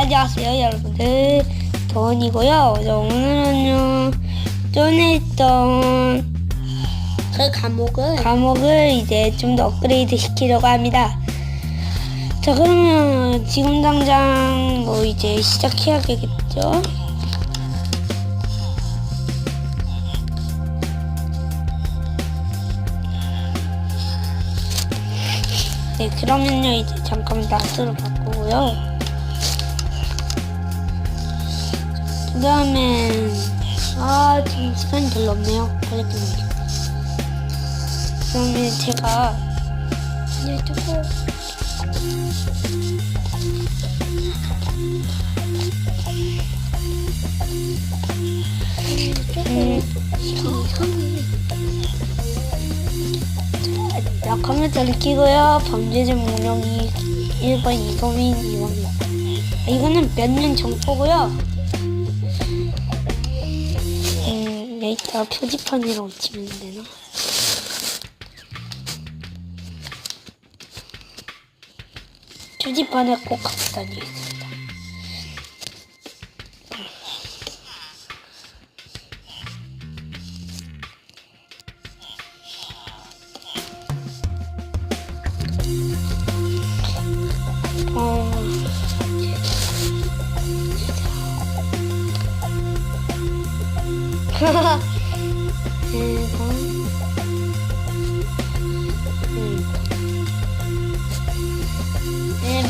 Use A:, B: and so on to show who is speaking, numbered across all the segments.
A: 안녕하세요 여러분들 돈이고요 오늘은요 전에 있던
B: 그 과목을
A: 과목을 이제 좀 더 업그레이드 시키려고 합니다 자 그러면 지금 당장 뭐 이제 시작해야겠죠 네 그러면요. 이제 잠깐 낫으로 바 꾸고요. 그 다음에 아 지금 시간이 별로 없네요. 걸렸겠네요 그러면 제가 이제 조금 음, 자, 컴퓨터를 키고요. 범죄적 목록이 1번 이거민 2번. 이거는 몇 년 전 거고요. 음, 여기다가 표지판이라고 치면 되나? 표지판에 꼭 갖고 다니겠습니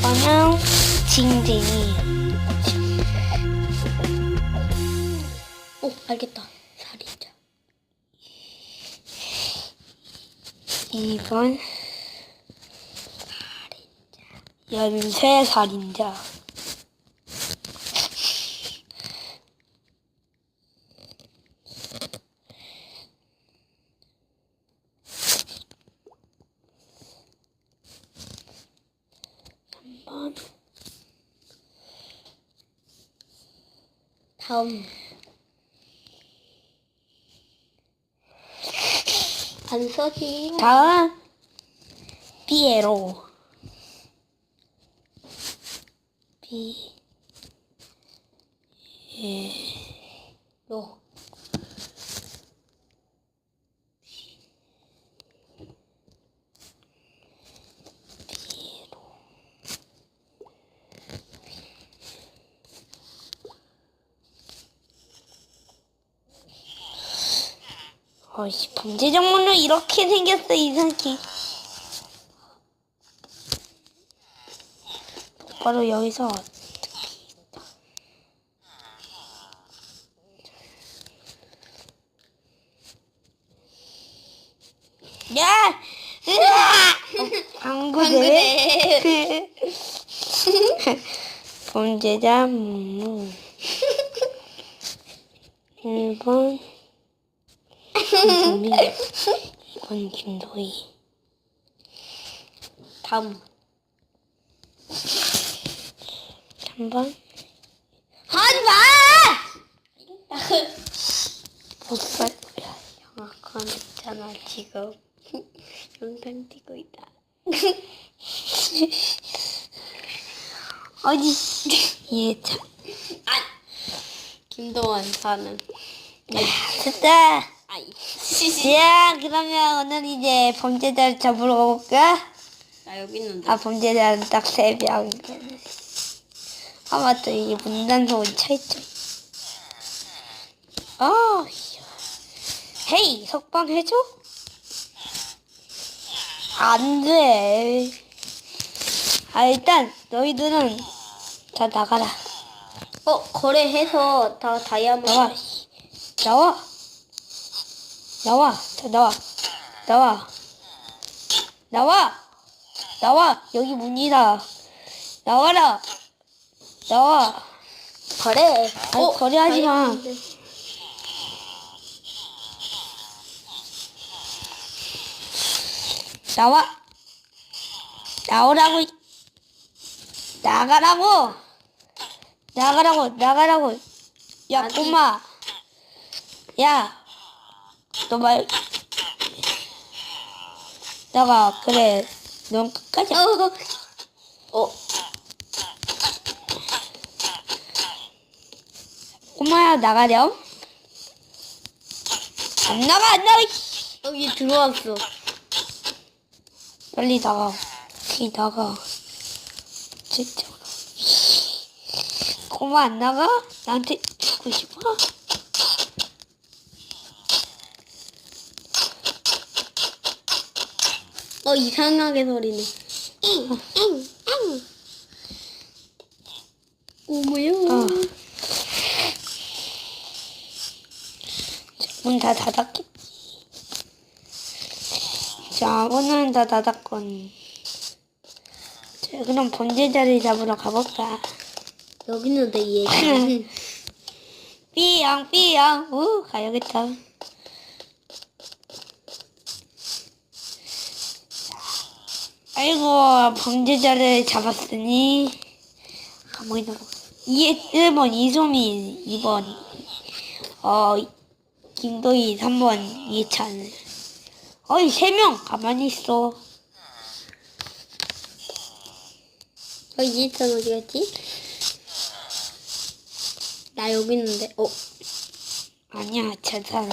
A: 음. 일본은 징징이.
B: 오 알겠다. 살인자.
A: 2번 연쇄 살인자 한번
B: 다음. 안서기
A: 다음 피에로.
B: 피로
A: 어이씨 범죄 정문은 이렇게 생겼어 이상하게 바로 여기서 야! 으아! 방구대. 범죄자 문무 1번 김민 2번 김도희
B: 다음.
A: 3번.
B: 하지 마!
A: 못살 야. 영악한 있잖아 지금. 영상 찍고 있다. 어디? 얘참
B: 아 김도원 사는.
A: 됐다
B: 아이
A: 야 그러면 오늘 이제 범죄자를 잡으러 가볼까?
B: 나 여기 있는데
A: 아 범죄자는 딱 세 명. 아 맞다 이게 문단속은 차있죠. 아 헤이 석방 해줘? 안 돼. 아 일단 너희들은 다 나가라.
B: 어 거래해서 다 다이아몬드
A: 나와. 씨. 나와. 나와. 다 나와. 나와. 나와. 나와. 여기 문이다. 나와라. 나와.
B: 거래
A: 아니, 거래하지 마. 나와. 나오라고. 이- 나가라고. 나가라고. 나가라고. 야. 꼬마. 야. 너말 나가 그래 넌 끝까지
B: 어, 어.
A: 꼬마야 나가렴. 안 나가 안 나가
B: 여기 들어왔어.
A: 빨리 나가. 빨리 나가. 진짜. 꼬마 안 나가? 나한테 죽고 싶어?
B: 어 이상하게 소리네. 오모요.
A: 어. 문다 닫았겠지 자 문은 다 닫았건 자 그럼 범죄자를 잡으러 가볼까
B: 여기는 내 얘기.
A: 삐양 삐양 우 가야겠다 아이고 범죄자를 잡았으니. 가만히 이 1번 이소민 2번 어 김도희 3번 이찬. 어이 3명 가만히 있어.
B: 어 이해찬 어디 갔지? 나 여기 있는데. 어?
A: 아니야 저 사람.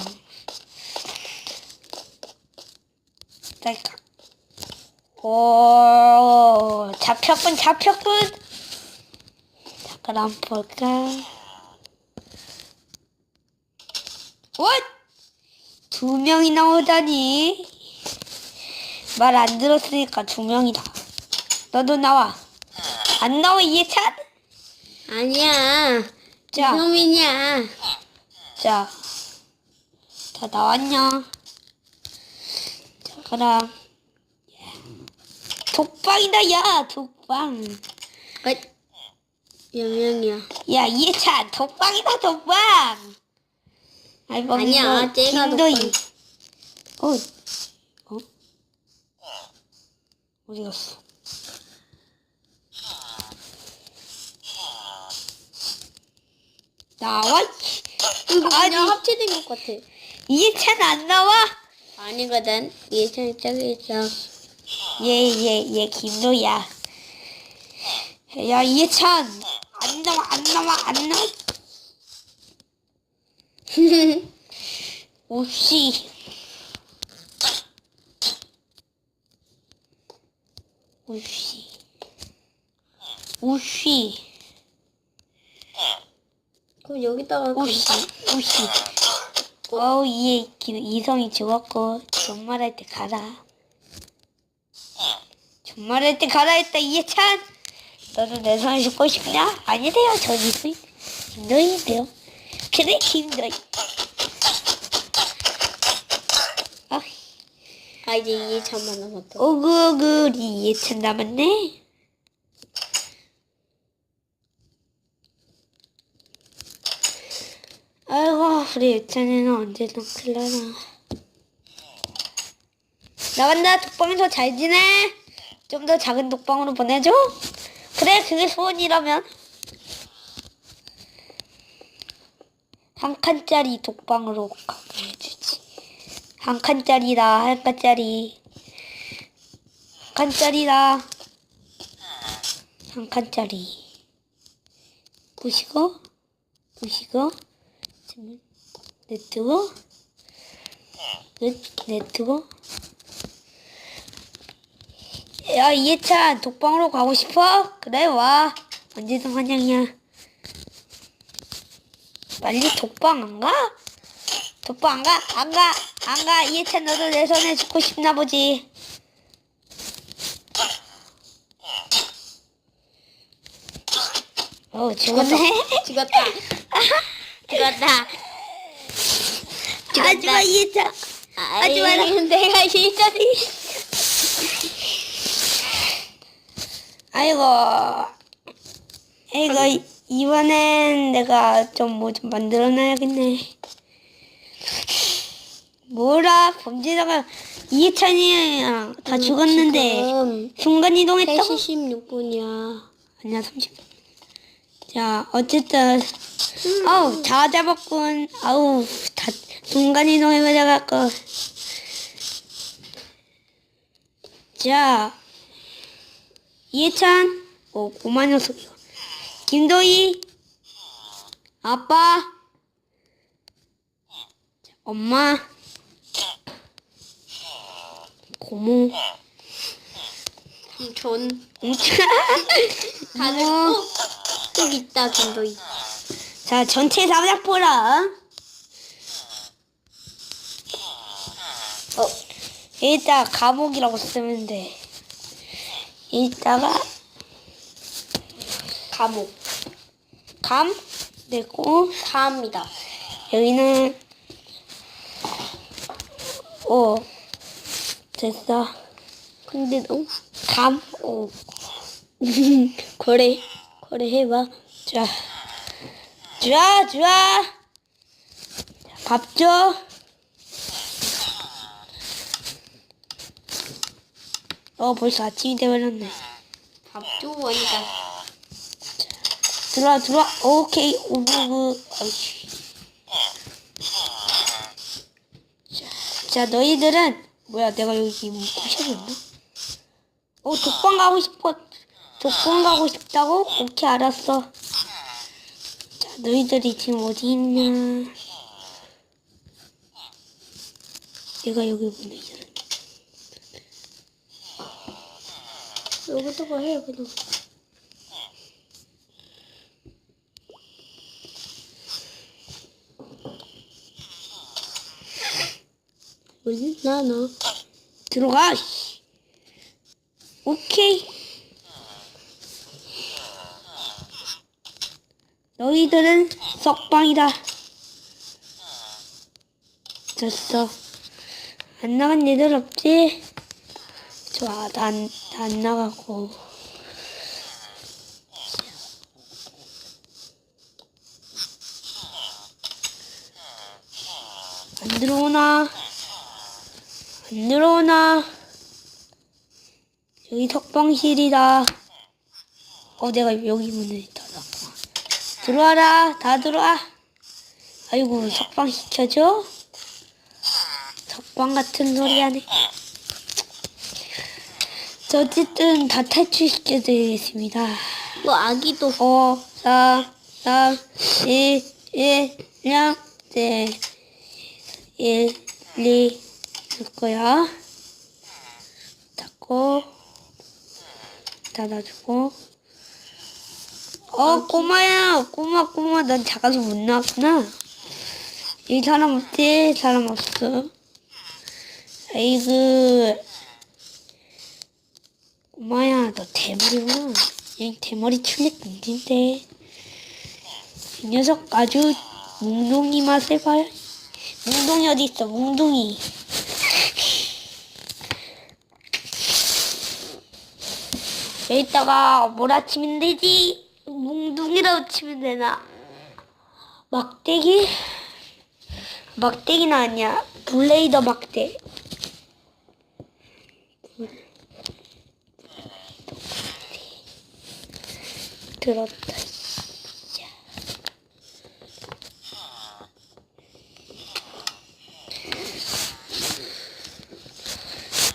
A: 딸까 오 잡혔군 잡혔군 자 그럼 볼까 왓? 두 명이 나오다니 말 안 들었으니까 두 명이다 너도 나와 안 나와 이해찬
B: 아니야.
A: 자.
B: 이소민이야.
A: 자, 다 나왔냐? 자, 그럼 독방이다, 야, 독방.
B: 어, 몇 명이야?
A: 야, 이해찬, 독방이다, 독방. 아이, 뭐,
B: 아니야,
A: 이거
B: 쟤가
A: 김도희. 어, 어? 어디 갔어? 나와, 이-
B: 이거
A: 아니.
B: 그냥 합체된 것 같아.
A: 이해찬 안 나와?
B: 아니거든. 이해찬 저기 있어.
A: 얘, 얘, 얘 김도야. 야, 이해찬. 안 나와, 안 나와, 안 나와. 오씨. 오씨. 오씨.
B: 그럼 여기다가
A: 오씨. 오씨. 어우, 얘 기- 이성이 죽었고, 정말할 때 가라. 정말할 때 가라 했다, 이해찬. 너도 내 손에 죽고 싶냐? 아니래요, 전 이승. 김도희인데요. 그래, 김도희. 아,
B: 아 이제 이해찬만 남았다.
A: 오구오구, 우리 이해찬 남았네. 아이고, 우리 예찬이는 언제든 클라나. 나간다, 독방에서 잘 지내? 좀 더 작은 독방으로 보내줘? 그래, 그게 소원이라면. 한 칸짜리 독방으로 가게 해주지. 한 칸짜리다, 한 칸짜리. 한 칸짜리다. 한 칸짜리. 보시고, 보시고, 네트워, 네, 네트워. 야, 이해찬, 독방으로 가고 싶어? 그래, 와. 언제든 환영이야. 빨리 독방 안 가? 독방 안 가? 안 가? 안 가? 이해찬, 너도 내 손에 죽고 싶나 보지. 어, 죽었네.
B: 죽었다. 죽었다.
A: 하지마, 이해찬. 하지 마라.
B: 아이, 내가 실전이.
A: 아이고, 이거 이번엔 내가 좀 뭐 좀 만들어놔야겠네. 뭐라 범죄자가 이해찬이랑 다 죽었는데
B: 지금
A: 순간 이동했다고?
B: 3시 16분이야.
A: 아니야 30. 자 어쨌든 아우 다 잡았군. 아우 다 순간 이동해가지고. 자 이해찬 오 고만 녀석이야. 김도희 아빠 엄마, 고모,
B: 삼촌. 다들
A: 뭐.
B: 꼭, 꼭 있다, 김도희.
A: 자, 전체 사작 보라. 어, 이따 감옥이라고 쓰면 돼. 이따가
B: 감옥.
A: 감 되고
B: 감이다.
A: 여기는 오 됐어.
B: 근데 너무.
A: 감 오.
B: 거래. 거래 해봐.
A: 자, 좋아, 좋아. 밥 줘. 어, 벌써 아침이 되버렸네.
B: 밥 주고 하니까.
A: 들어와, 들어와. 오케이, 오브브. 아이씨. 자, 자, 너희들은, 뭐야, 내가 여기 무시했나? 어, 독방 가고 싶어. 독방 가고 싶다고? 오케이, 알았어. 자, 너희들이 지금 어디 있냐? 내가 여기 보내잖아.
B: 여기다가 해, 그냥. 어디 있나, 너?
A: 들어가. 씨. 오케이. 너희들은 석방이다. 됐어. 안 나간 애들 없지? 좋아, 난, 안 나가고. 안 들어오나? 안 들어오나? 여기 석방실이다. 어, 내가 여기 문을 닫았구나. 들어와라. 다 들어와. 아이고, 석방 시켜줘? 석방 같은 소리 하네. 자, 어쨌든 다 탈출시켜드리겠습니다.
B: 뭐, 아기도.
A: 5, 4, 3, 2, 1, 0, 네. 1, 2, 할 거야. 닫고, 닫아주고. 어, 꼬마야. 꼬마, 꼬마. 난 작아서 못 나왔구나. 이 사람 없지? 사람 없어. 아이고. 꼬마야, 너 대머리구나. 얘 대머리 출력 금지인데. 이 녀석 아주 몽둥이 맛을 봐요. 몽둥이 어디 있어? 몽둥이. 여기다가 뭐라 치면 되지? 몽둥이라고 치면 되나? 막대기? 막대기는 아니야. 블레이더 막대. 들었다. 야.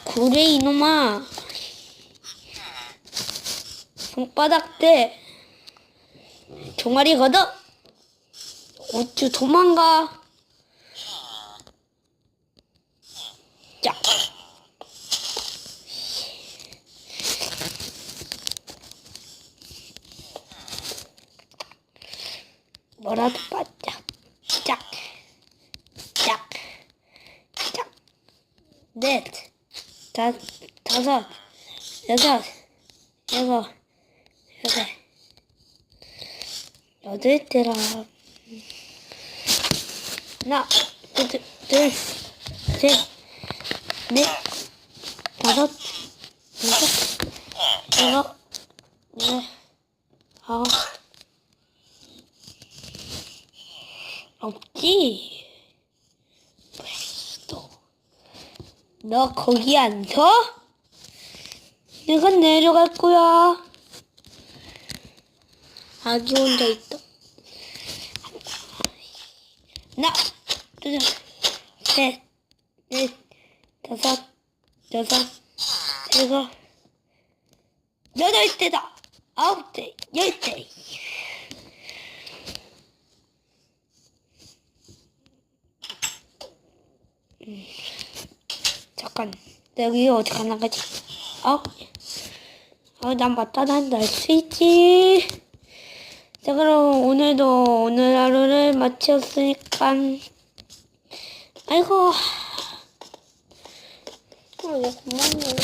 A: 그래 이놈아 손바닥 대 종아리 걷어 어쭈 도망가 자 뭐라도 바짝 짝, 짝, 짝, 넷, 다, 다섯, 여섯, 일곱, 여덟, 여덟 대라. 하나, 둘, 둘, 셋, 넷, 다섯, 여섯, 일곱, 여덟, 아홉, 없지. 또. 너 거기 안 서? 내가 내려갈 거야.
B: 아기 혼자 있다.
A: 하나, 둘, 셋, 넷, 다섯, 여섯, 일곱, 여덟 대다. 아홉 대, 열 대. 잠깐. 여기 어디 가나 가지? 아, 아, 난 맞다. 난날수 있지. 자, 그럼 오늘도 오늘 하루를 마쳤으니까. 아이고,
B: 어, 얘 고맙네.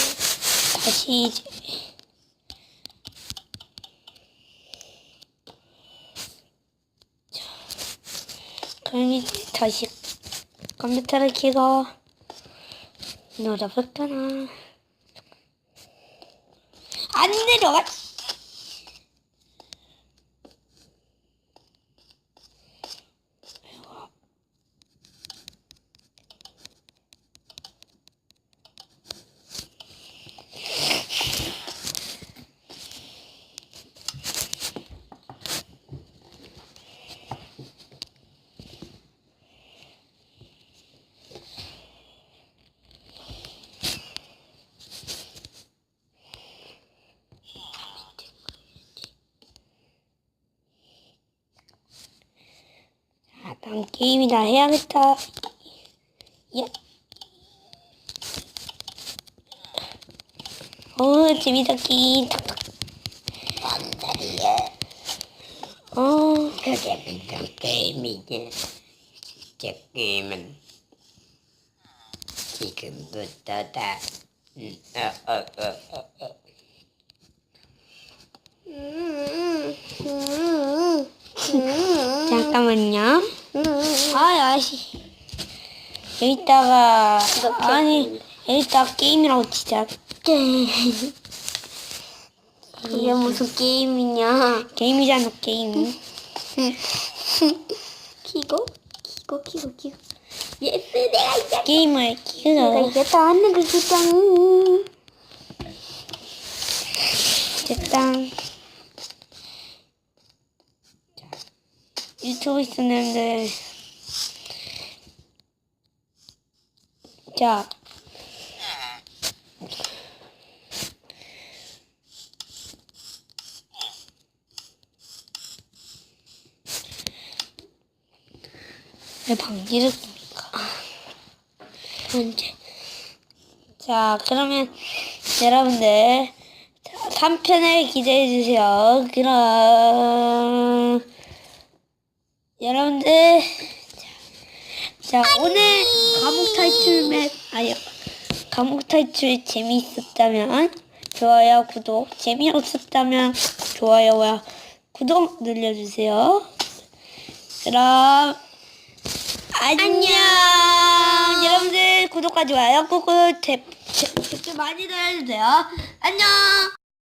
A: 다시 이제. 자, 그럼 이제 다시 컴퓨터를 켜고 놀아볼까나. 안 내려가. 아, 난 게임이나 해야겠다. 예. 어, 재밌다, 게임. 탁탁. 어,
C: 그게 무슨 게임이지? 진짜 게임은 지금부터 다 음, 어, 어, 어, 어, 어.
B: 음, 음, 음,
A: 잠깐만요.
B: 음.
A: 아, 야씨. 여기다가,
B: 이렇게
A: 아니, 여기다가 게임이라고 치자.
B: 게임. 이게 무슨 게임이냐?
A: 게임이잖아, 게임.
B: 키고, 키고, 키고, 키고. 예스, 내가 이겼
A: 게임을
B: 내가
A: 키우자.
B: 이겼다. 하는 거 진짜.
A: 됐다. 유튜브 있었는데. 자. 왜 방귀를 낍니까?
B: 언제?
A: 자, 그러면 여러분들 3편을 기대해 주세요. 그럼 여러분들 자, 자, 오늘 감옥 탈출 맵 아니 감옥 탈출 재미있었다면 좋아요, 구독 재미없었다면 좋아요와 구독 눌러주세요. 그럼 안녕. 여러분들 구독과 좋아요 꾹꾹 댓글 많이 달아주세요. 안녕.